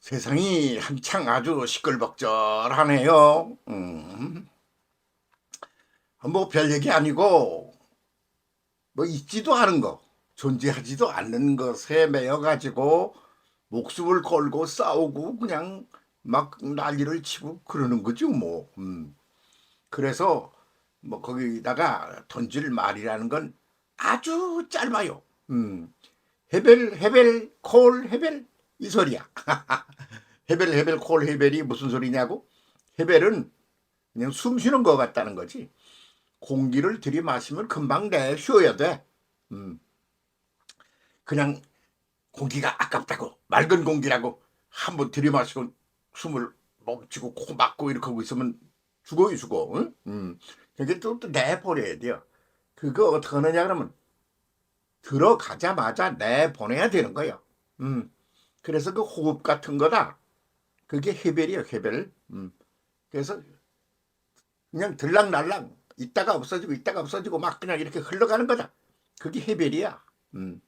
세상이 한창 아주 시끌벅적하네요. 음. 뭐 별 얘기 아니고 뭐 있지도 않은 거, 존재하지도 않는 것에 매여 가지고 목숨을 걸고 싸우고 그냥 막 난리를 치고 그러는 거죠, 뭐. 음. 그래서 뭐 거기다가 던질 말이라는 건 아주 짧아요. 음. 헤벨 헤벨 콜 헤벨 이 소리야. 헤벨 헤벨 콜 헤벨이 무슨 소리냐고? 헤벨은 그냥 숨 쉬는 것 같다는 거지. 공기를 들이마시면 금방 내쉬어야 돼. 음. 그냥 공기가 아깝다고 맑은 공기라고 한번 들이마시고 숨을 멈추고 코 막고 이렇게 하고 있으면 죽어요 죽어. 응? 음. 그게 또, 또 내버려야 돼요. 그거 어떻게 하느냐 그러면 들어가자마자 내보내야 되는 거예요. 음. 그래서 그 호흡 같은 거다. 그게 해벨이에요, 해벨. 음. 그래서 그냥 들락날락 있다가 없어지고 있다가 없어지고 막 그냥 이렇게 흘러가는 거다. 그게 해벨이야. 음.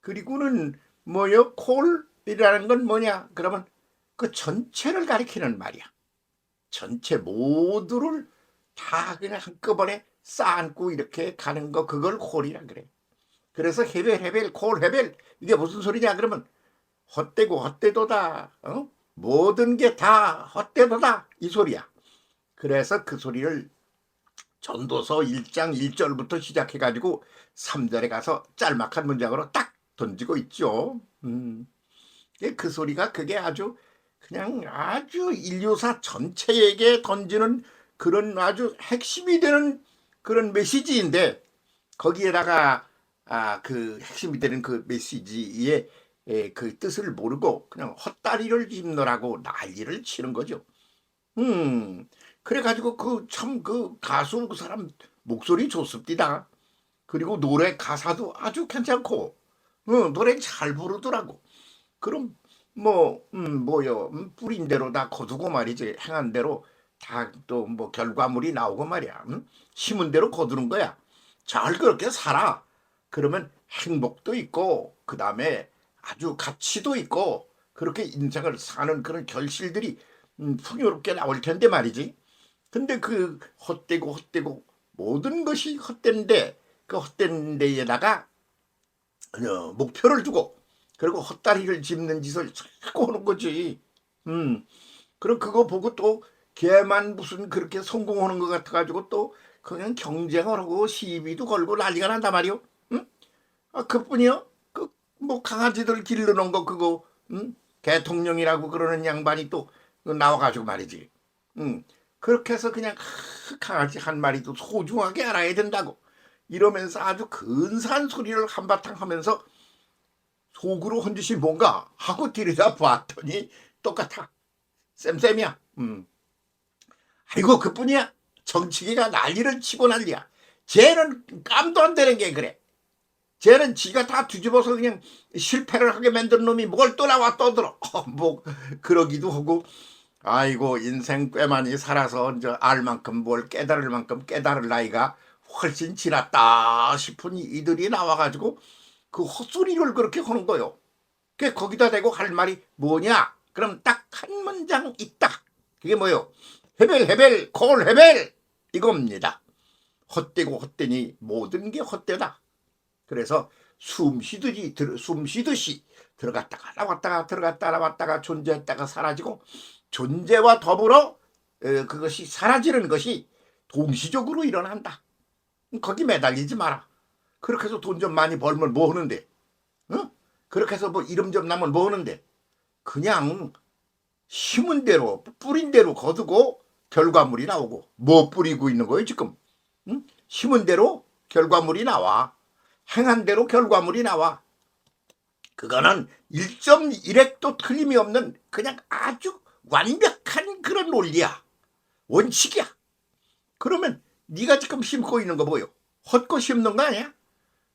그리고는 뭐요? 콜이라는 건 뭐냐? 그러면 그 전체를 가리키는 말이야. 전체 모두를 다 그냥 한꺼번에 쌓고 이렇게 가는 거 그걸 콜이라 그래. 그래서 헤벨 헤벨 콜 헤벨 이게 무슨 소리냐 그러면 헛되고 헛되도다. 어? 모든 게 다 헛되도다. 이 소리야. 그래서 그 소리를 전도서 1장 1절부터 시작해가지고 3절에 가서 짤막한 문장으로 딱 던지고 있죠. 음. 그 소리가 그게 아주 그냥 아주 인류사 전체에게 던지는 그런 아주 핵심이 되는 그런 메시지인데 거기에다가 아, 그 핵심이 되는 그 메시지의 에, 그 뜻을 모르고 그냥 헛다리를 짚느라고 난리를 치는 거죠. 음, 그래가지고 그참그 가수 그 사람 목소리 좋습니다. 그리고 노래 가사도 아주 괜찮고, 어, 노래 잘 부르더라고. 그럼 뭐, 음, 뭐요, 음, 뿌린 대로 다 거두고 말이지, 행한 대로 다 또 뭐 결과물이 나오고 말이야. 음? 심은 대로 거두는 거야. 잘 그렇게 살아. 그러면 행복도 있고, 그 다음에 아주 가치도 있고 그렇게 인생을 사는 그런 결실들이 음, 풍요롭게 나올 텐데 말이지. 근데 그 헛되고 헛되고 모든 것이 헛된데 그 헛된 데에다가 어, 목표를 두고 그리고 헛다리를 짚는 짓을 자꾸 하는 거지. 음. 그럼 그거 보고 또 걔만 무슨 그렇게 성공하는 것 같아가지고 또 그냥 경쟁을 하고 시비도 걸고 난리가 난단 말이오. 응? 아, 그뿐이요? 뭐 강아지들 기르는 거 그거 응? 대통령이라고 그러는 양반이 또 나와가지고 말이지. 응. 그렇게 해서 그냥 강아지 한 마리도 소중하게 알아야 된다고 이러면서 아주 근사한 소리를 한바탕 하면서 속으로 한 짓이 뭔가 하고 들여다 봤더니 똑같아. 쌤쌤이야. 음. 아이고 그뿐이야. 정치기가 난리를 치고 난리야. 쟤는 깜도 안 되는 게 그래. 쟤는 지가 다 뒤집어서 그냥 실패를 하게 만든 놈이 뭘 또 나와 떠들어. 뭐 그러기도 하고 아이고 인생 꽤 많이 살아서 이제 알 만큼 뭘 깨달을 만큼 깨달을 나이가 훨씬 지났다 싶은 이들이 나와가지고 그 헛소리를 그렇게 하는 거요. 그 거기다 대고 할 말이 뭐냐? 그럼 딱 한 문장 있다. 그게 뭐요? 헤벨 헤벨 콜 헤벨 이겁니다. 헛되고 헛되니 모든 게 헛되다. 그래서 숨 쉬듯이 숨 쉬듯이 들어갔다가 나왔다가 들어갔다가 나왔다가 존재했다가 사라지고 존재와 더불어 그것이 사라지는 것이 동시적으로 일어난다. 거기 매달리지 마라. 그렇게 해서 돈 좀 많이 벌면 뭐 하는데? 응? 그렇게 해서 뭐 이름 좀 나면 뭐 하는데? 그냥 심은 대로 뿌린 대로 거두고 결과물이 나오고 뭐 뿌리고 있는 거예요 지금? 응? 심은 대로 결과물이 나와. 행한 대로 결과물이 나와. 그거는 1.1핵도 틀림이 없는 그냥 아주 완벽한 그런 논리야. 원칙이야. 그러면 네가 지금 심고 있는 거 뭐요? 헛고 심는 거 아니야?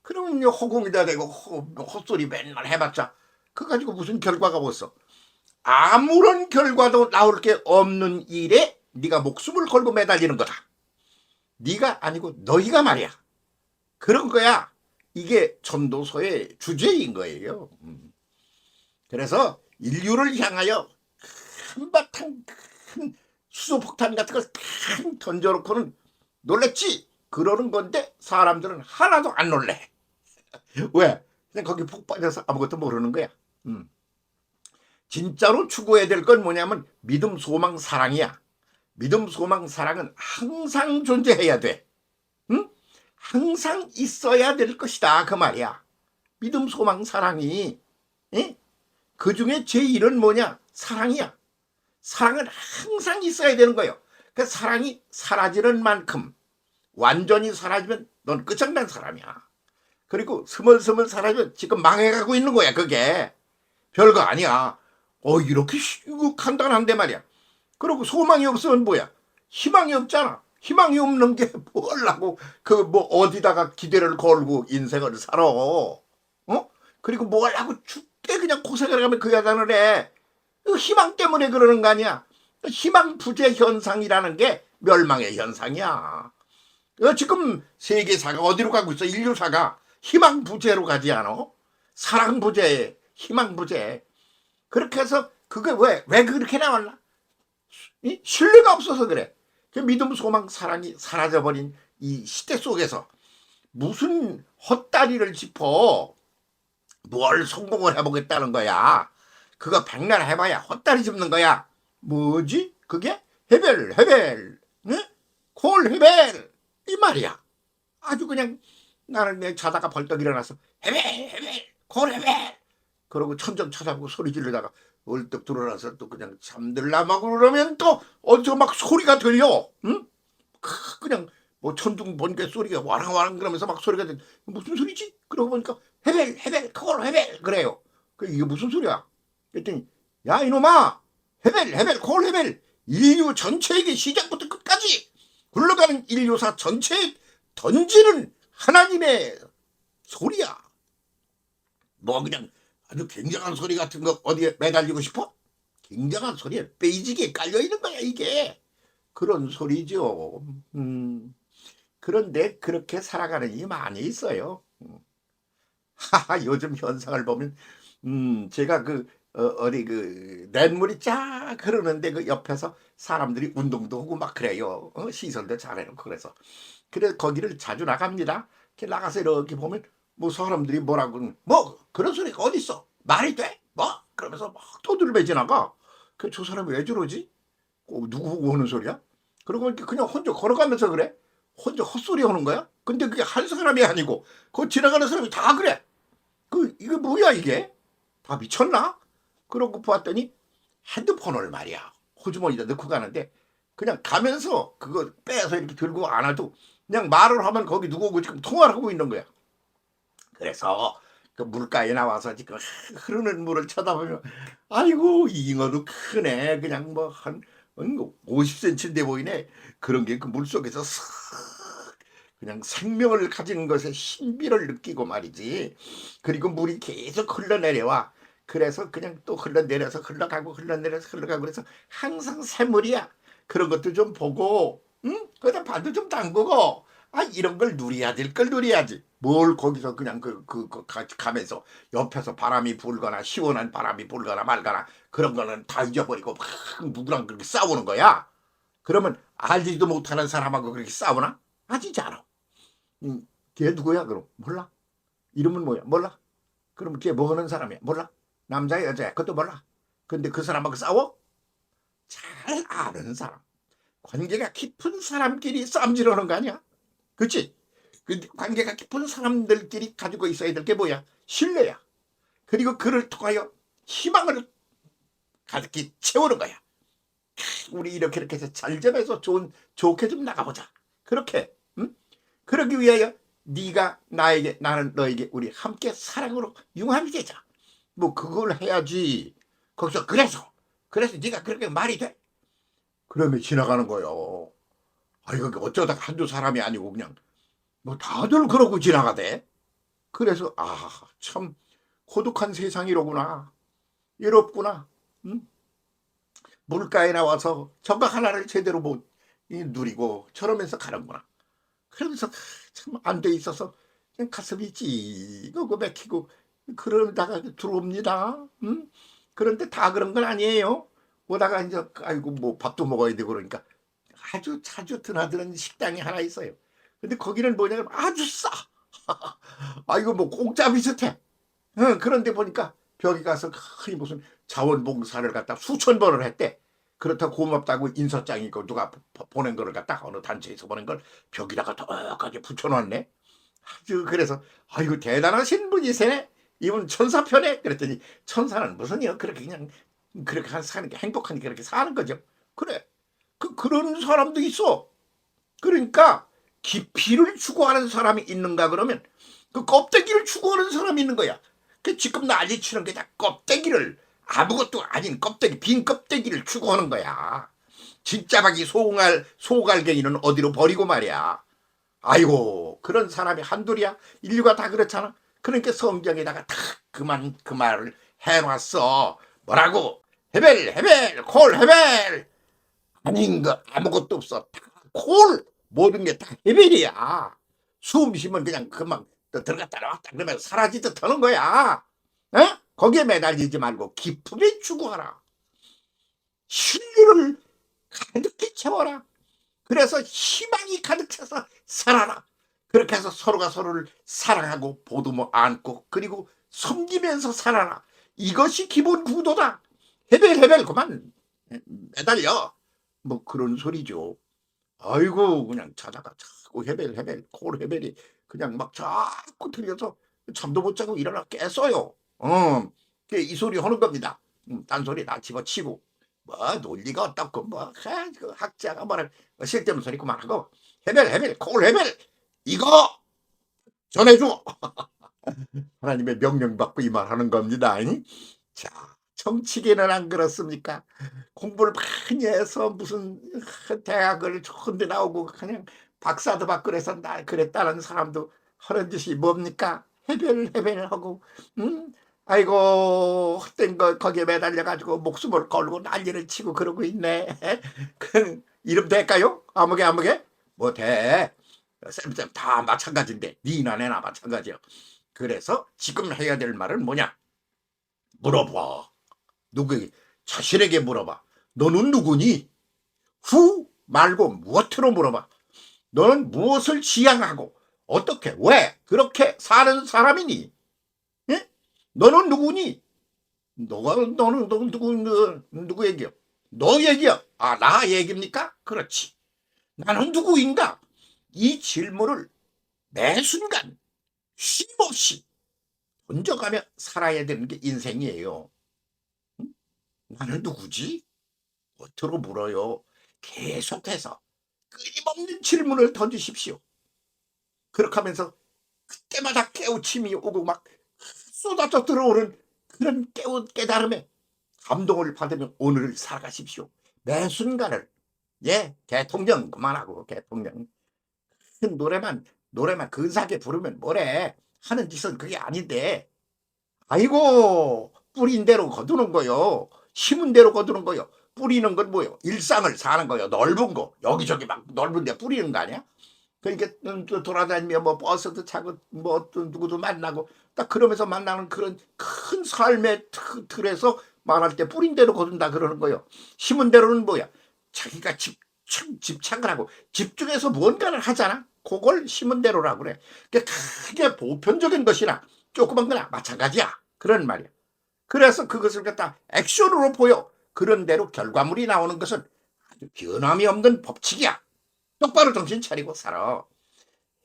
그러면 허공에다 대고 헛소리 맨날 해봤자 그거 가지고 무슨 결과가 없어. 아무런 결과도 나올 게 없는 일에 네가 목숨을 걸고 매달리는 거다. 네가 아니고 너희가 말이야. 그런 거야. 이게 전도서의 주제인 거예요. 음. 그래서 인류를 향하여 한바탕 큰 수소폭탄 같은 걸탁 던져놓고는 놀랬지 그러는 건데 사람들은 하나도 안 놀래 왜 그냥 거기 푹 빠져서 아무것도 모르는 거야 음. 진짜로 추구해야 될 건 뭐냐면 믿음 소망 사랑이야 믿음 소망 사랑은 항상 존재해야 돼 응? 항상 있어야 될 것이다. 그 말이야. 믿음 소망 사랑이 예? 그 중에 제일은 뭐냐? 사랑이야. 사랑은 항상 있어야 되는 거예요. 그 사랑이 사라지는 만큼 완전히 사라지면 넌 끝장난 사람이야. 그리고 스멀스멀 사라지면 지금 망해가고 있는 거야 그게. 별거 아니야. 어 이렇게 간단한데 말이야. 그리고 소망이 없으면 뭐야? 희망이 없잖아 희망이 없는 게 뭘라고 그 뭐 어디다가 기대를 걸고 인생을 살아? 어? 그리고 뭘 하고 죽게 그냥 고생을 하면 그 여자는 해. 그 희망 때문에 그러는 거 아니야? 희망 부재 현상이라는 게 멸망의 현상이야. 어, 지금 세계사가 어디로 가고 있어? 인류사가 희망 부재로 가지 않아? 사랑 부재 희망 부재. 그렇게 해서 그게 왜 왜 그렇게 나왔나? 이? 신뢰가 없어서 그래. 그 믿음 소망 사랑이 사라져버린 이 시대 속에서 무슨 헛다리를 짚어 뭘 성공을 해보겠다는 거야. 그거 백날 해봐야 헛다리 짚는 거야. 뭐지? 그게? 헤벨 헤벨 네? 콜 헤벨. 이 말이야. 아주 그냥 나는 그냥 자다가 벌떡 일어나서 헤벨 헤벨 콜 헤벨. 그러고 천정 쳐다보고 소리 지르다가 얼떡 들어나서 또 그냥 잠들라마고 그러면 또 어디서 막 소리가 들려 응? 크, 그냥 뭐 천둥 번개 소리가 와랑와랑 그러면서 막 소리가 들 무슨 소리지? 그러고 보니까 헤벨 헤벨 콜 헤벨 그래요 그 이게 무슨 소리야? 그랬더니 야 이놈아 헤벨 헤벨 콜 헤벨 인류 전체에게 시작부터 끝까지 굴러가는 인류사 전체에 던지는 하나님의 소리야 뭐 그냥 아주 굉장한 소리 같은 거 어디에 매달리고 싶어? 굉장한 소리에 베이직에 깔려 있는 거야 이게 그런 소리죠. 음, 그런데 그렇게 살아가는 이 많이 있어요. 음. 하하 요즘 현상을 보면 음 제가 그 어, 디그 냇물이 쫙 흐르는데 그 옆에서 사람들이 운동도 하고 막 그래요. 어, 시설도 잘해놓고 그래서 그래 거기를 자주 나갑니다. 이렇게 나가서 이렇게 보면 뭐 사람들이 뭐라고 뭐 그런 소리가 어디 있어 말이 돼? 뭐 그러면서 막 토들배 지나가. 그 저 사람이 왜 저러지? 어, 누구 보고 하는 소리야? 그러고 이렇게 그냥 혼자 걸어가면서 그래? 혼자 헛소리 하는 거야? 근데 그게 한 사람이 아니고 그 지나가는 사람이 다 그래. 그 이게 뭐야 이게? 다 미쳤나? 그러고 보았더니 핸드폰을 말이야 호주머니에 넣고 가는데 그냥 가면서 그거 빼서 이렇게 들고 안 와도 그냥 말을 하면 거기 누구고 지금 통화를 하고 있는 거야. 그래서 그 물가에 나와서 지금 흐르는 물을 쳐다보면 아이고 잉어도 크네. 그냥 뭐 한 50cm인데 보이네. 그런 게 그 물 속에서 싹 그냥 생명을 가지는 것에 신비를 느끼고 말이지. 그리고 물이 계속 흘러내려와. 그래서 그냥 또 흘러내려서 흘러가고 흘러내려서 흘러가고 그래서 항상 새물이야. 그런 것도 좀 보고 응? 그러다 발도 좀 담그고 아 이런 걸 누려야 될 걸 누려야지. 뭘 거기서 그냥 그, 그, 그 가- 가면서 옆에서 바람이 불거나 시원한 바람이 불거나 말거나 그런 거는 다 잊어버리고 막 누구랑 그렇게 싸우는 거야? 그러면 알지도 못하는 사람하고 그렇게 싸우나? 아지지 않아. 음, 걔 누구야 그럼? 몰라. 이름은 뭐야? 몰라. 그럼 걔 뭐 하는 사람이야? 몰라. 남자야 여자야? 그것도 몰라. 근데 그 사람하고 싸워? 잘 아는 사람. 관계가 깊은 사람끼리 싸움질하는 거 아니야 그치? 그 관계가 깊은 사람들끼리 가지고 있어야 될 게 뭐야? 신뢰야. 그리고 그를 통하여 희망을 가득히 채우는 거야. 우리 이렇게 이렇게 해서 잘좀 해서 좋은 좋게 좀 나가보자. 그렇게, 응? 그러기 위하여 네가 나에게 나는 너에게 우리 함께 사랑으로 융합이 되자. 뭐 그걸 해야지. 거기서 그래서 그래서 네가 그렇게 말이 돼. 그러면 지나가는 거요. 아 이거 어쩌다 한두 사람이 아니고 그냥 뭐 다들 그러고 지나가대. 그래서 아 참 고독한 세상이로구나. 이롭구나. 응? 물가에 나와서 정각 하나를 제대로 못 이, 누리고 저러면서 가는구나. 그러면서 참 안 돼 있어서 가슴이 찌고 맥히고 그러다가 들어옵니다. 응? 그런데 다 그런 건 아니에요. 오다가 이제 아이고 뭐 밥도 먹어야 되고 그러니까 아주 자주 드나드는 식당이 하나 있어요. 근데 거기는 뭐냐면 아주 싸. 아이고 뭐 공짜 비슷해. 응, 그런데 보니까 벽에 가서 흔히 무슨 자원봉사를 갖다 수천 번을 했대. 그렇다고 고맙다고 인서장이 그 누가 보- 보낸 거를 갖다 어느 단체에서 보낸 걸 벽에다가 떡하게 붙여놨네. 아주 그래서 아이고 대단하신 분이세네. 이분 천사편에 그랬더니 천사는 무슨요? 그렇게 그냥 그렇게 한- 사는 게 행복하니까 그렇게 사는 거죠. 그래. 그 그런 사람도 있어. 그러니까 깊이를 추구하는 사람이 있는가 그러면 그 껍데기를 추구하는 사람이 있는 거야. 그 지금 난리치는 게 다 껍데기를 아무것도 아닌 껍데기 빈 껍데기를 추구하는 거야. 진짜 박이 소갈 소갈갱이는 어디로 버리고 말이야. 아이고 그런 사람이 한둘이야. 인류가 다 그렇잖아. 그러니까 성경에다가 다 그만 그 말을 해놨어. 뭐라고? 헤벨 헤벨 콜 헤벨 아닌 거 아무것도 없어. 다 콜 모든 게다 헤벨이야. 숨 쉬면 그냥 또 들어갔다 나왔다 그러면 사라지듯 하는 거야. 어? 거기에 매달리지 말고 기쁨에 추구하라. 신뢰를 가득히 채워라. 그래서 희망이 가득 차서 살아라. 그렇게 해서 서로가 서로를 사랑하고 보듬어 안고 그리고 섬기면서 살아라. 이것이 기본 구도다. 헤벨 헤벨 그만 매달려. 뭐 그런 소리죠. 아이고 그냥 자다가 자꾸 헤벨 헤벨 콜 헤벨이 그냥 막 자꾸 들려서 잠도 못 자고 일어나 깼어요. 어, 그이 소리 하는 겁니다. 음, 딴소리 다 집어치고 뭐 논리가 어떻고 뭐 하, 그 학자가 뭐라 쓸데없는 소리 그만하고 헤벨 헤벨 콜 헤벨 이거 전해줘. 하나님의 명령 받고 이 말 하는 겁니다. 잉? 자, 정치계는 안 그렇습니까? 공부를 많이 해서 무슨 대학을 좋은 데 나오고 그냥 박사도 받고 그래서 나 그랬다는 사람도 하는 짓이 뭡니까? 해별 해별하고 음? 아이고 헛된 거 거기에 매달려 가지고 목숨을 걸고 난리를 치고 그러고 있네. 그 이름 될까요? 아무개 아무개 뭐 돼? 쌤쌤 다 마찬가지인데 니나 내나 마찬가지야. 그래서 지금 해야 될 말은 뭐냐? 물어봐. 누구에게 자신에게 물어봐. 너는 누구니? 후 말고 무엇으로 물어봐. 너는 무엇을 지향하고 어떻게 왜 그렇게 사는 사람이니? 예? 너는 누구니? 너가 너는 너 누구 누, 누구 얘기야? 너 얘기야? 아 나 얘기입니까? 그렇지. 나는 누구인가? 이 질문을 매 순간 쉼없이 던져가며 살아야 되는 게 인생이에요. 응? 나는 누구지? 어떻게 물어요? 계속해서 끊임없는 질문을 던지십시오. 그렇게 하면서 그때마다 깨우침이 오고 막 쏟아져 들어오는 그런 깨우, 깨달음에 감동을 받으며 오늘을 살아가십시오. 매 순간을 예 대통령 그만하고 대통령 그 노래만 노래만 근사하게 부르면 뭐래 하는 짓은 그게 아닌데 아이고 뿌린 대로 거두는 거요 심은 대로 거두는 거요. 뿌리는 건 뭐요? 일상을 사는 거요. 넓은 거. 여기저기 막 넓은 데 뿌리는 거 아니야? 그러니까 음, 또 돌아다니며 뭐 버스도 타고 뭐또 누구도 만나고 딱 그러면서 만나는 그런 큰 삶의 틀- 틀에서 말할 때 뿌린 대로 거둔다 그러는 거요. 심은 대로는 뭐야? 자기가 집중 집착을 하고 집중해서 무언가를 하잖아. 그걸 심은 대로라고 그래. 그게 크게 보편적인 것이나 조그만 거나 마찬가지야. 그런 말이야 그래서 그것을 갖다 액션으로 보여. 그런 대로 결과물이 나오는 것은 아주 변함이 없는 법칙이야. 똑바로 정신 차리고 살아.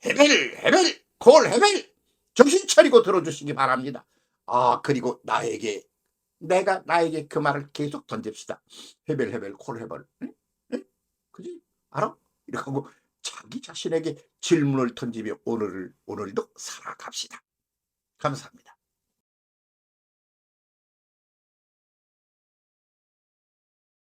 헤벨 헤벨 콜 헤벨 정신 차리고 들어주시기 바랍니다. 아 그리고 나에게 내가 나에게 그 말을 계속 던집시다. 헤벨 헤벨 콜 헤벨 응? 응? 그지? 알아? 이렇게 하고 자기 자신에게 질문을 던지며 오늘을 오늘도 살아갑시다. 감사합니다